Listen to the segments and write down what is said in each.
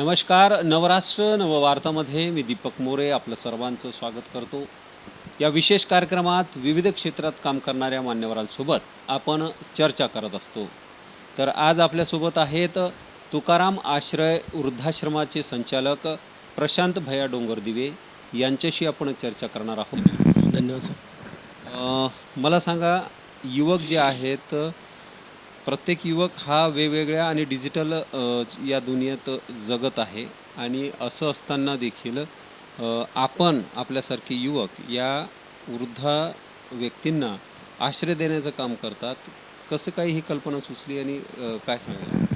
नमस्कार नवराष्ट्र नववार्तामध्ये मी दीपक मोरे आपलं सर्वांचं स्वागत करतो. या विशेष कार्यक्रमात विविध क्षेत्रात काम करणाऱ्या मान्यवरांसोबत आपण चर्चा करत असतो. तर आज आपल्यासोबत आहेत तुकाराम आश्रय वृद्धाश्रमाचे संचालक प्रशांत भैया डोंगरदिवे यांच्याशी आपण चर्चा करणार आहोत. धन्यवाद सर. मला सांगा युवक जे आहेत प्रत्येक युवक हा वेगवेगळ्या आणि डिजिटल या दुनियेत जगत आहे. आणि असं असताना देखील आपण आपल्यासारखे युवक या वृद्ध व्यक्तींना आश्रय देण्याचं काम करतात. कसं काही ही कल्पना सुचली आणि काय सांगायला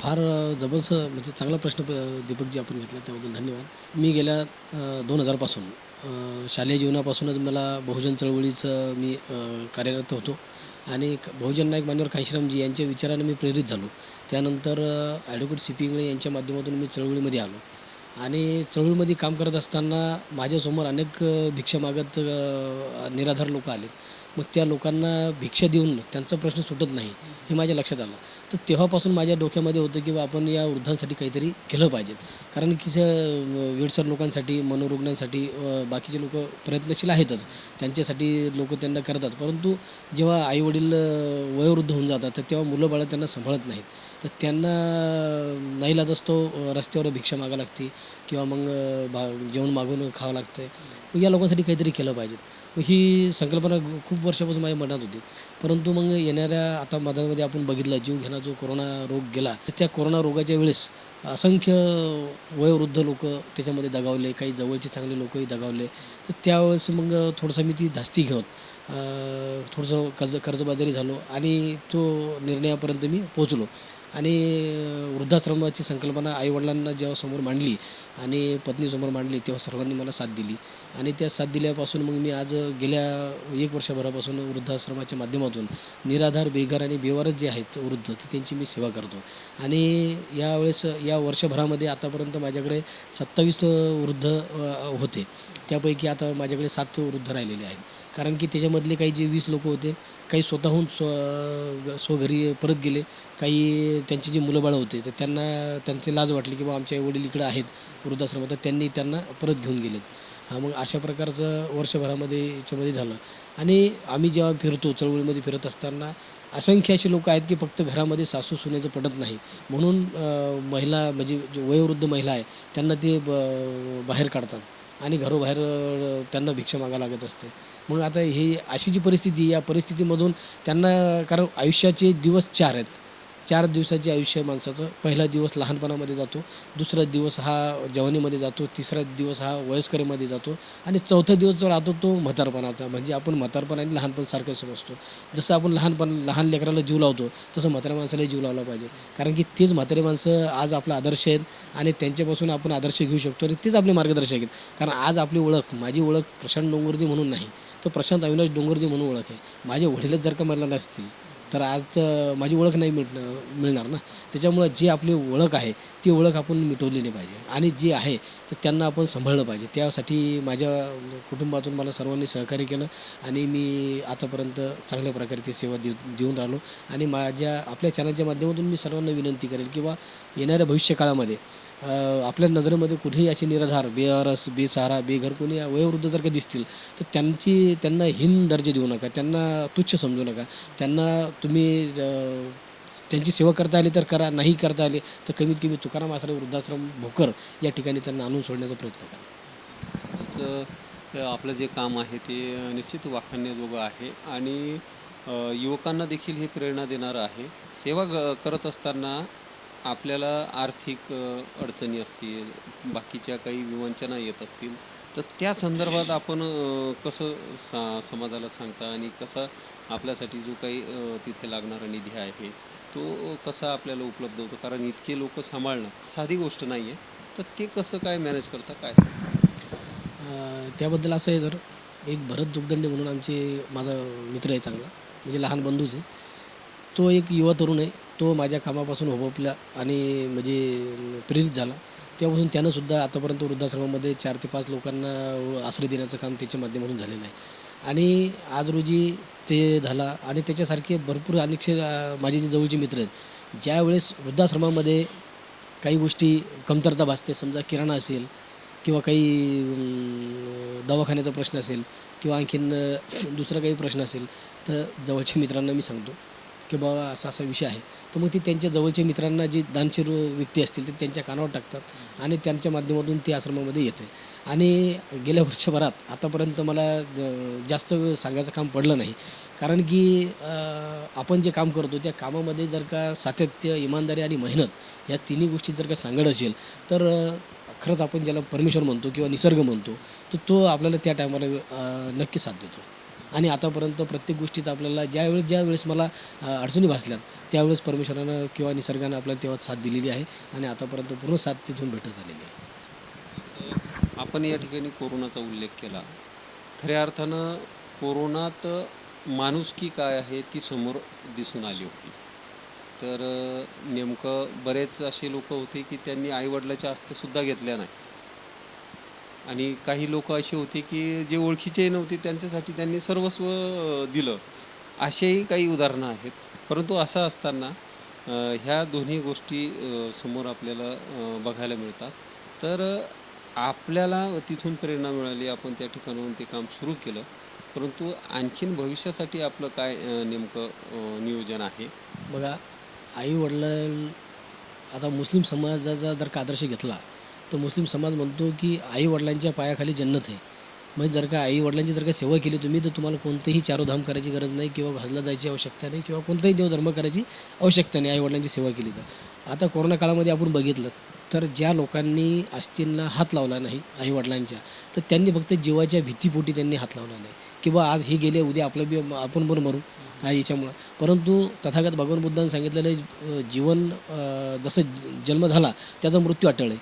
फार जबरदस्त म्हणजे चांगला प्रश्न दीपकजी आपण घेतला त्याबद्दल धन्यवाद. मी गेल्या दोन हजारपासून शालेय जीवनापासूनच मला बहुजन चळवळीचं मी कार्यरत होतो. आणि बहुजन नायक मान्यवर कांशीरामजी यांच्या विचाराने मी प्रेरित झालो. त्यानंतर ॲडव्होकेट सी पी इंगळे यांच्या माध्यमातून मी चळवळीमध्ये आलो. आणि चळवळीमध्ये काम करत असताना माझ्यासमोर अनेक भिक्षा मागत निराधार लोक आले. मग त्या लोकांना भिक्षा देऊन त्यांचा प्रश्न सुटत नाही हे माझ्या लक्षात आलं. तर तेव्हापासून माझ्या डोक्यामध्ये होतं की आपण या वृद्धांसाठी काहीतरी केलं पाहिजे. कारण की ज- वेडसर लोकांसाठी मनोरुग्णांसाठी बाकीचे लोक प्रयत्नशील आहेतच. त्यांच्यासाठी लोक त्यांना करतात. परंतु जेव्हा आईवडील वयोवृद्ध होऊन जातात तर तेव्हा मुलं बाळं त्यांना सांभाळत नाहीत. तर त्यांना नाईलाज असतो रस्त्यावर भिक्षा मागा लागते किंवा मग भा जेवण मागून खावं लागतं या लोकांसाठी काहीतरी केलं पाहिजे. ही संकल्पना खूप वर्षापासून माझ्या मनात होती. परंतु मग येणाऱ्या आता मधामध्ये आपण बघितलं जीव घेणा जो कोरोना रोग गेला तर त्या कोरोना रोगाच्या वेळेस असंख्य वयोवृद्ध लोक त्याच्यामध्ये दगावले काही जवळचे चांगले लोकही दगावले. तर त्यावेळेस मग थोडंसं मी ती धास्ती घेऊन थोडंसं कर्ज कर्जबाजारी झालो आणि तो निर्णयापर्यंत मी पोचलो आणि वृद्धाश्रमाची संकल्पना आईवडिलांना जेव्हा समोर मांडली आणि पत्नीसमोर मांडली तेव्हा सर्वांनी मला साथ दिली. आणि त्या साथ दिल्यापासून मग मी आज गेल्या एक वर्षभरापासून वृद्धाश्रमाच्या माध्यमातून निराधार बेघर आणि बेवारच जे आहेत वृद्ध ते त्यांची मी सेवा करतो. आणि यावेळेस या वर्षभरामध्ये आतापर्यंत माझ्याकडे सत्तावीस वृद्ध होते. त्यापैकी आता माझ्याकडे सात वृद्ध राहिलेले आहेत. कारण की त्याच्यामधले काही जे वीस लोक होते काही स्वतःहून स्व स्वघरी परत गेले काही त्यांची जी मुलंबाळं होते तर त्यांना त्यांची लाज वाटली की बा आमचे वडील इकडं आहेत वृद्धाश्रमात तर त्यांनी त्यांना परत घेऊन गेलेत. हा मग अशा प्रकारचं वर्षभरामध्ये याच्यामध्ये झालं. आणि आम्ही जेव्हा फिरतो चळवळीमध्ये फिरत असताना असंख्य असे लोक आहेत की फक्त घरामध्ये सासू सुनेचं पडत नाही. म्हणून महिला म्हणजे जे वयोवृद्ध महिला आहे त्यांना ते ब- बाहेर काढतात. आणि घरोबाहेर त्यांना भिक्षा मागायला लागत असते. मग आता ही अशी जी परिस्थिती या परिस्थितीमधून त्यांना कारण आयुष्याचे दिवस चार आहेत. चार दिवसाचे आयुष्य माणसाचं. पहिला दिवस लहानपणामध्ये जातो दुसरा दिवस हा जवानीमध्ये जातो तिसरा दिवस हा वयस्करीमध्ये जातो आणि चौथा दिवस जो राहतो तो म्हातारपणाचा. म्हणजे आपण म्हातारपण आणि लहानपण सारखं समजतो. जसं आपण लहानपण लहान लेकराला जीव लावतो तसं म्हाताऱ्या माणसाला जीव लावला पाहिजे. कारण की तेच म्हातारे माणसं आज आपला आदर्श आहेत आणि त्यांच्यापासून आपण आदर्श घेऊ शकतो आणि तेच आपले मार्गदर्शक आहेत. कारण आज आपली ओळख माझी ओळख प्रशांत डोंगरजी म्हणून नाही तर प्रशांत अविनाश डोंगरजी म्हणून ओळख आहे. माझे वडीलच जर का मला नसतील तर आज माझी ओळख नाही मिळणं मिळणार ना. त्याच्यामुळं जी आपली ओळख आहे ती ओळख आपण मिटवलेली पाहिजे. आणि जी आहे तर त्यांना आपण सांभाळलं पाहिजे. त्यासाठी माझ्या म्हणजे कुटुंबातून मला सर्वांनी सहकार्य केलं आणि मी आतापर्यंत चांगल्या प्रकारे ती सेवा देऊ देऊन राहिलो. आणि माझ्या आपल्या चॅनलच्या माध्यमातून मी सर्वांना विनंती करेल किंवा येणाऱ्या भविष्यकाळामध्ये आपल्या नजरेमध्ये कुठेही असे निराधार बेअरस बेसहारा बेघर कोणी वयोवृद्ध जर का दिसतील तर त्यांची त्यांना हीन दर्जा देऊ नका त्यांना तुच्छ समजू नका. त्यांना तुम्ही त्यांची सेवा करता आली तर करा नाही करता आली तर कमीत कमी तुकाराम आसरे वृद्धाश्रम भोकर या ठिकाणी त्यांना आणून सोडण्याचा प्रयत्न करा. आपलं जे काम आहे ते निश्चित वाखाणण्याजोगं आहे आणि युवकांना देखील हे प्रेरणा देणारं आहे. सेवा करत असताना आपल्याला आर्थिक अडचणी असतील बाकीच्या काही विवंचना येत असतील तर त्या संदर्भात आपण कसं सा समाजाला सांगता आणि कसा आपल्यासाठी जो काही तिथे लागणारा निधी आहे तो कसा आपल्याला उपलब्ध होतो? कारण इतके लोक सांभाळणं साधी गोष्ट नाही आहे तर ते कसं काय मॅनेज करता? काय त्याबद्दल असं आहे जर एक भरत दुगदंडे म्हणून आमचे माझा मित्र आहे चांगला म्हणजे लहान बंधूच आहे. तो एक युवा तरुण आहे. तो माझ्या कामापासून होबपला आणि म्हणजे प्रेरित झाला. तेव्हापासून त्यानं सुद्धा आतापर्यंत वृद्धाश्रमामध्ये चार ते पाच लोकांना आश्रय देण्याचं काम त्याच्या माध्यमातून झालेलं आहे. आणि आज रोजी ते झाला आणि त्याच्यासारखे भरपूर अनेकशे माझे जे जवळचे मित्र आहेत ज्यावेळेस वृद्धाश्रमामध्ये काही गोष्टी कमतरता भासते समजा किराणा असेल किंवा काही दवाखान्याचा प्रश्न असेल किंवा आणखीन दुसरा काही प्रश्न असेल तर जवळच्या मित्रांना मी सांगतो. की बाबा असा असा विषय आहे. तर मग ती त्यांच्या जवळच्या मित्रांना जी दानशीर व्यक्ती असतील ते त्यांच्या कानावर टाकतात आणि त्यांच्या माध्यमातून ते आश्रमामध्ये येते. आणि गेल्या वर्षभरात आतापर्यंत मला जास्त वेळ सांगायचं काम पडलं नाही. कारण की आपण जे काम करतो त्या कामामध्ये जर का सातत्य इमानदारी आणि मेहनत या तिन्ही गोष्टी जर का सांगड असेल तर खरंच आपण ज्याला परमेश्वर म्हणतो किंवा निसर्ग म्हणतो तर तो आपल्याला त्या टायमाला नक्की साथ देतो. आणि आतापर्यंत प्रत्येक गोष्टीत आपल्याला ज्यावेळेस ज्यावेळेस मला अडचणी भासल्यात त्यावेळेस परमेश्वरानं किंवा निसर्गानं आपल्याला तेव्हा साथ दिलेली आहे आणि आतापर्यंत पूर्ण साथ तिथून भेटत आलेली आहे. आपण या ठिकाणी कोरोनाचा उल्लेख केला. खऱ्या अर्थानं कोरोनात माणुसकी काय आहे ती समोर दिसून आली होती. तर नेमकं बरेच असे लोक होते की त्यांनी आईवडिलाच्या आस्थेसुद्धा घेतल्या नाही आणि काही लोक असे होते की जे ओळखीचे नव्हते त्यांच्यासाठी त्यांनी सर्वस्व दिलं. असेही काही उदाहरणं आहेत. परंतु असं असताना ह्या दोन्ही गोष्टी समोर आपल्याला बघायला मिळतात. तर आपल्याला तिथून प्रेरणा मिळाली. आपण त्या ठिकाणाहून ते काम सुरू केलं. परंतु आणखीन भविष्यासाठी आपलं काय नेमकं नियोजन आहे? बघा आई वडिलां आता मुस्लिम समाजाचा जर का आदर्श घेतला तर मुस्लिम समाज म्हणतो की आई वडिलांच्या पायाखाली जन्नत आहे. म्हणजे जर का आई वडिलांची जर का सेवा केली तुम्ही तर तुम्हाला कोणतेही चारोधाम करायची गरज नाही किंवा हजला जायची आवश्यकता नाही किंवा कोणताही देवधर्म करायची आवश्यकता नाही आई वडिलांची सेवा केली तर. आता कोरोना काळामध्ये आपण बघितलं तर ज्या लोकांनी आस्तींना हात लावला नाही आई वडिलांच्या तर त्यांनी फक्त जीवाच्या भीतीपोटी त्यांनी हात लावला नाही. किंवा आज हे गेले उद्या आपलं बी आपण पण मरू. हा याच्यामुळं. परंतु तथागत भगवान बुद्धांनी सांगितलेलं जीवन जसं जन्म झाला त्याचा मृत्यू अटळ आहे.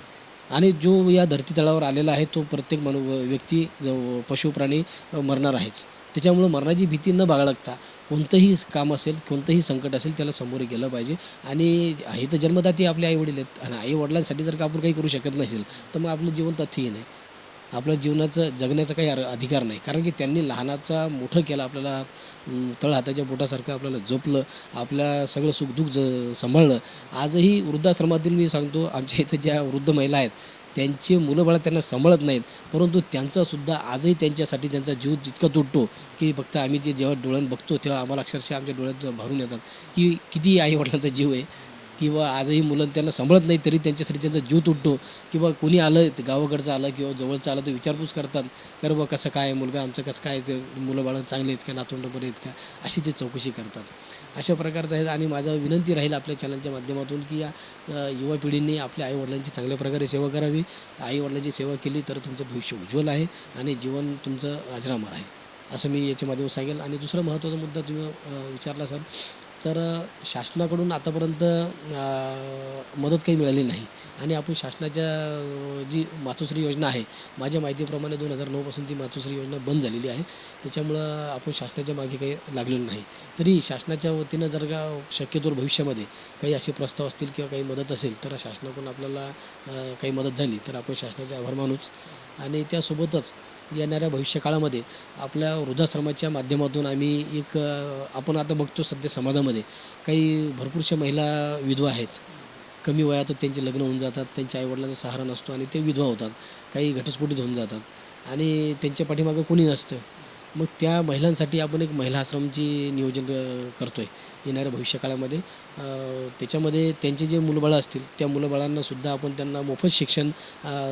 आणि जो या धरतीतळावर आलेला आहे तो प्रत्येक मनु व्यक्ती ज पशु प्राणी मरणार आहेच. त्याच्यामुळं मरणाची भीती न बाळगता कोणतंही काम असेल कोणतंही संकट असेल त्याला सामोरे गेलं पाहिजे. आणि हे तर जन्मदाती आपले आईवडील आहेत. आणि आईवडिलांसाठी जर का आपण काही करू शकत नसेल तर मग आपलं जीवन तथ्यहीन आहे. आपल्या जीवनाचं जगण्याचा काही अधिकार नाही. कारण की त्यांनी लहानाचा मोठं केलं आपल्याला तळ हाताच्या बोटासारखं आपल्याला जपलं आपल्या सगळं सुखदुःख ज सांभाळलं. आजही वृद्धाश्रमातील मी सांगतो आमच्या इथं ज्या वृद्ध महिला आहेत त्यांची मुलं बाळा त्यांना सांभाळत नाहीत. परंतु त्यांचासुद्धा आजही त्यांच्यासाठी त्यांचा जीव इतका तुटतो की फक्त आम्ही जे जेव्हा डोळ्यात बघतो तेव्हा आम्हाला अक्षरशः आमच्या डोळ्यात भरून येतात की किती आई वडिलांचा जीव आहे किंवा आजही मुलं त्यांना सांभाळत नाही तरी त्यांच्यासाठी त्यांचा जीव तुटतो. किंवा कोणी आलं गावाकडचं आलं किंवा जवळचं आलं तर विचारपूस करतात कर बघ कसं काय? आहे मुलगा आमचं कसं काय? ते मुलं बाळं चांगले आहेत का? नातवंड बरे आहेत का? अशी ते चौकशी करतात. अशा प्रकारचं आहे आणि माझा विनंती राहील आपल्या चॅनलच्या माध्यमातून की या युवा पिढींनी आपल्या आईवडिलांची चांगल्या प्रकारे सेवा करावी. आईवडिलांची सेवा केली तर तुमचं भविष्य उज्ज्वल आहे आणि जीवन तुमचं अजरामर आहे. असं मी याच्या माध्यमातून सांगेल. आणि दुसरा महत्त्वाचा मुद्दा तुम्ही विचारला सर तर शासनाकडून आतापर्यंत मदत काही मिळाली नाही. आणि आपण शासनाच्या जी मातोश्री योजना आहे माझ्या माहितीप्रमाणे दोन हजार नऊपासून ती मातोश्री योजना बंद झालेली आहे. त्याच्यामुळं आपण शासनाच्या मागे काही लागलेलो नाही. तरी शासनाच्या वतीनं जर का शक्यतोवर भविष्यामध्ये काही असे प्रस्ताव असतील किंवा काही मदत असेल तर शासनाकडून आपल्याला काही मदत झाली तर आपण शासनाचे आभार मानूच. आणि त्यासोबतच येणाऱ्या भविष्यकाळामध्ये आपल्या वृद्धाश्रमाच्या माध्यमातून आम्ही एक आपण आता बघतो सध्या समाजामध्ये काही भरपूरशा महिला विधवा आहेत. कमी वयातच त्यांचे लग्न होऊन जातात त्यांच्या आईवडिलांचा सहारा नसतो आणि ते विधवा होतात. काही घटस्फोटीत होऊन जातात. आणि त्यांच्या पाठीमागं कोणी नसतं. मग त्या महिलांसाठी आपण एक महिला आश्रमची नियोजन करतो आहे येणाऱ्या भविष्यकाळामध्ये त्याच्यामध्ये त्यांचे जे मुलंबाळं असतील त्या मुलंबाळांनासुद्धा आपण त्यांना मोफत शिक्षण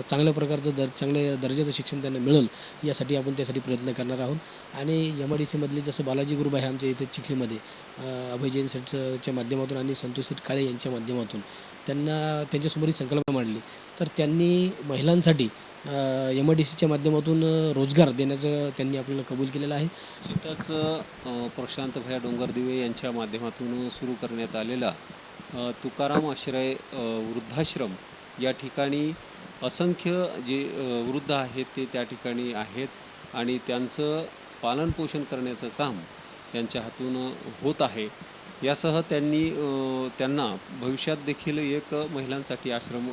चांगल्या प्रकारचं दर चांगल्या दर्जाचं शिक्षण त्यांना मिळेल यासाठी आपण त्यासाठी प्रयत्न करणार आहोत. आणि एम आय डी सीमधले जसं बालाजी ग्रुप आहे आमच्या इथे चिखलीमध्ये अ, अभय जैन सेटच्या माध्यमातून आणि संतोष सेठ काळे यांच्या माध्यमातून त्यांना त्यांच्यासमोर ही संकल्पना मांडली. तर त्यांनी महिलांसाठी एम आय डी सीच्या माध्यमातून रोजगार देण्याचं त्यांनी आपल्याला कबूल केलेलं आहे. निश्चितच प्रशांत भया डोंगरदिवे यांच्या माध्यमातून सुरू करण्यात आलेला तुकाराम आश्रय वृद्धाश्रम या ठिकाणी असंख्य जे वृद्ध आहेत ते त्या ठिकाणी आहेत आणि त्यांचं पालनपोषण करण्याचं काम त्यांच्या हातून होत आहे. यासह त्यांनी त्यांना भविष्यात देखील एक महिलांसाठी आश्रम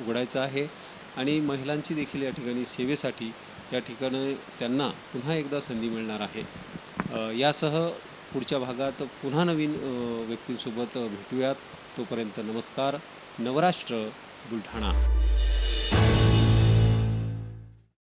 उघडायचा आहे. आणि महिलांची देखील या ठिकाणी सेवेसाठी त्या ठिकाणी त्यांना पुन्हा एकदा संधी मिळणार आहे. यासह पुढच्या भागात पुन्हा नवीन व्यक्तींसोबत भेटूयात. तोपर्यंत नमस्कार. नवराष्ट्र बुलढाणा.